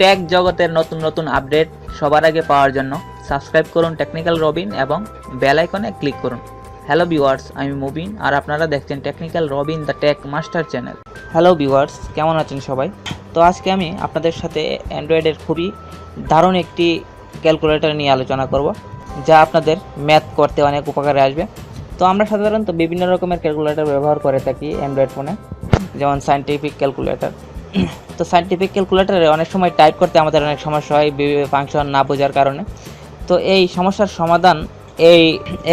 Take জগতের নতুন নতুন আপডেট সবার আগে পাওয়ার জন্য সাবস্ক্রাইব করুন টেকনিক্যাল রবিন এবং বেল আইকনে ক্লিক করুন। হ্যালো ভিউয়ার্স আমি মুবিন আর আপনারা দেখছেন technical Robin the tech master channel hello viewers কেমন আছেন সবাই? তো আজকে আমি আপনাদের সাথে অ্যান্ড্রয়েডের খুবই দারুণ একটি ক্যালকুলেটর নিয়ে আলোচনা করব, যা আপনাদের ম্যাথ করতে অনেক উপকারে আসবে। তো আমরা সাধারণত বিভিন্ন রকমের ক্যালকুলেটর ব্যবহার করে থাকি অ্যান্ড্রয়েড ফোনে যেমন সায়েন্টিফিক ক্যালকুলেটর তো সাইন্টিফিক ক্যালকুলেটরে অনেক সময় টাইপ করতে আমাদের অনেক সমস্যা হয় ফাংশন না বোঝার কারণে। তো এই সমস্যার সমাধান এই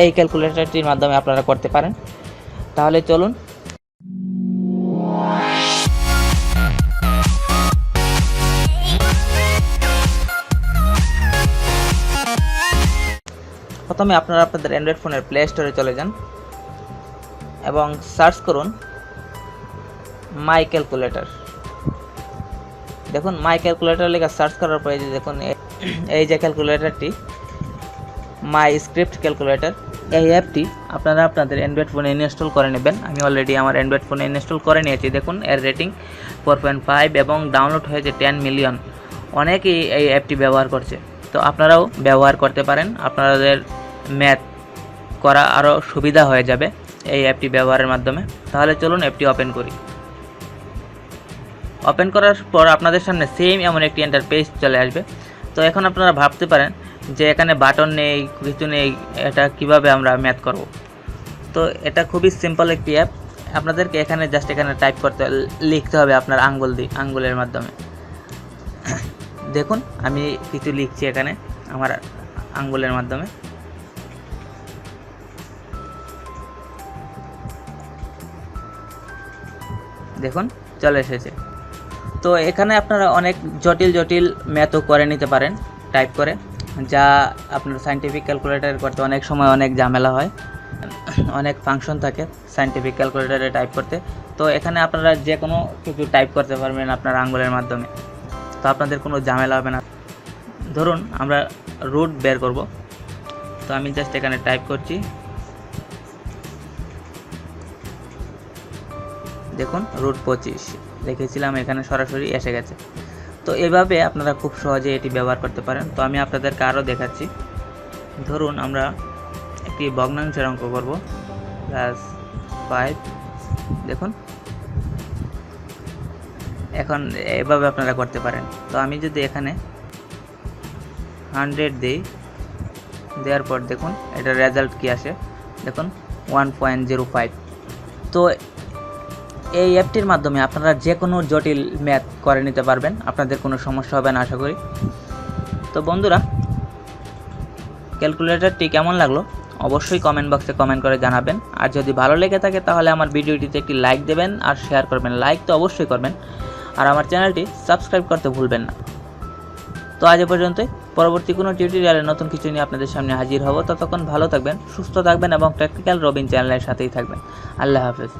এই ক্যালকুলেটরটির মাধ্যমে আপনারা করতে পারেন। তাহলে চলুন। প্রথমে আপনারা আপনাদের অ্যান্ড্রয়েড ফোনের প্লে স্টোরে চলে যান এবং সার্চ করুন মাই ক্যালকুলেটর দেখুন মাই ক্যালকুলেটর লেখা সার্চ করার পরে যে দেখুন, এই যে ক্যালকুলেটরটি মাই স্ক্রিপ্ট ক্যালকুলেটর এই অ্যাপটি আপনারা আপনাদের অ্যান্ড্রয়েড ফোনে ইনস্টল করে নেবেন। আমি অলরেডি আমার অ্যান্ড্রয়েড ফোনে ইনস্টল করে নিয়েছি। দেখুন, এর রেটিং ফোর পয়েন্ট ফাইভ এবং ডাউনলোড হয়েছে টেন মিলিয়ন অনেকেই এই অ্যাপটি ব্যবহার করছে। তো আপনারাও ব্যবহার করতে পারেন। আপনাদের ম্যাথ করা আরও সুবিধা হয়ে যাবে এই অ্যাপটি ব্যবহারের মাধ্যমে। তাহলে চলুন অ্যাপটি ওপেন করি। ওপেন করার পর আপনাদের সামনে সেম এমন একটি ইন্টারপেজ চলে আসবে। তো এখন আপনারা ভাবতে পারেন যে এখানে বাটন নেই, কিছু নেই, এটা কীভাবে আমরা ম্যাথ করব। তো এটা খুবই সিম্পল একটি অ্যাপ আপনাদেরকে এখানে জাস্ট এখানে টাইপ করতে লিখতে হবে আপনার আঙ্গুল দিয়ে আঙ্গুলের মাধ্যমে। দেখুন, আমি কিছু লিখছি এখানে আমার আঙ্গুলের মাধ্যমে। দেখুন, চলে এসেছে। তো এখানে আপনারা অনেক জটিল জটিল ম্যাথও করে নিতে পারেন টাইপ করে, যা আপনার সাইন্টিফিক ক্যালকুলেটার করতে অনেক সময় অনেক ঝামেলা হয়, অনেক ফাংশন থাকে সাইন্টিফিক ক্যালকুলেটারে টাইপ করতে। তো এখানে আপনারা যে কোনো কিছু টাইপ করতে পারবেন আপনার আঙ্গুলের মাধ্যমে, তো আপনাদের কোনো ঝামেলা হবে না। ধরুন আমরা রুট বের করব, তো আমি জাস্ট এখানে টাইপ করছি দেখুন রুট পঁচিশ। লিখেছিলাম এখানে সরাসরি এসে গেছে। তো এভাবে আপনারা খুব সহজে এটি ব্যবহার করতে পারেন। তো আমি আপনাদেরকে আরও দেখাচ্ছি। ধরুন, আমরা একটি ভগ্নাংশের অঙ্ক করব। প্লাস ফাইভ দেখুন। এখন এভাবে আপনারা করতে পারেন। তো আমি যদি এখানে হান্ড্রেড দিই, দেওয়ার পর দেখুন, এটার রেজাল্ট কী আসে? দেখুন ওয়ান পয়েন্ট জিরো ফাইভ তো এই অ্যাপটির মাধ্যমে আপনারা যে কোনো জটিল ম্যাথ করে নিতে পারবেন। আপনাদের কোনো সমস্যা হবে না, আশা করি। তো বন্ধুরা, ক্যালকুলেটরটি কেমন লাগল? অবশ্যই কমেন্ট বক্সে কমেন্ট করে জানাবেন। আর যদি ভালো লেগে থাকে, তাহলে আমার ভিডিওটিতে একটি লাইক দেবেন আর শেয়ার করবেন। লাইক তো অবশ্যই করবেন। আর আমার চ্যানেলটি সাবস্ক্রাইব করতে ভুলবেন না। তো আজ এ পর্যন্তই। পরবর্তী কোনো টিউটোরিয়ালে নতুন কিছু নিয়ে আপনাদের সামনে হাজির হব। ততক্ষণ ভালো থাকবেন, সুস্থ থাকবেন এবং টেকনিক্যাল রবিন চ্যানেলের সাথেই থাকবেন। আল্লাহ হাফেজ।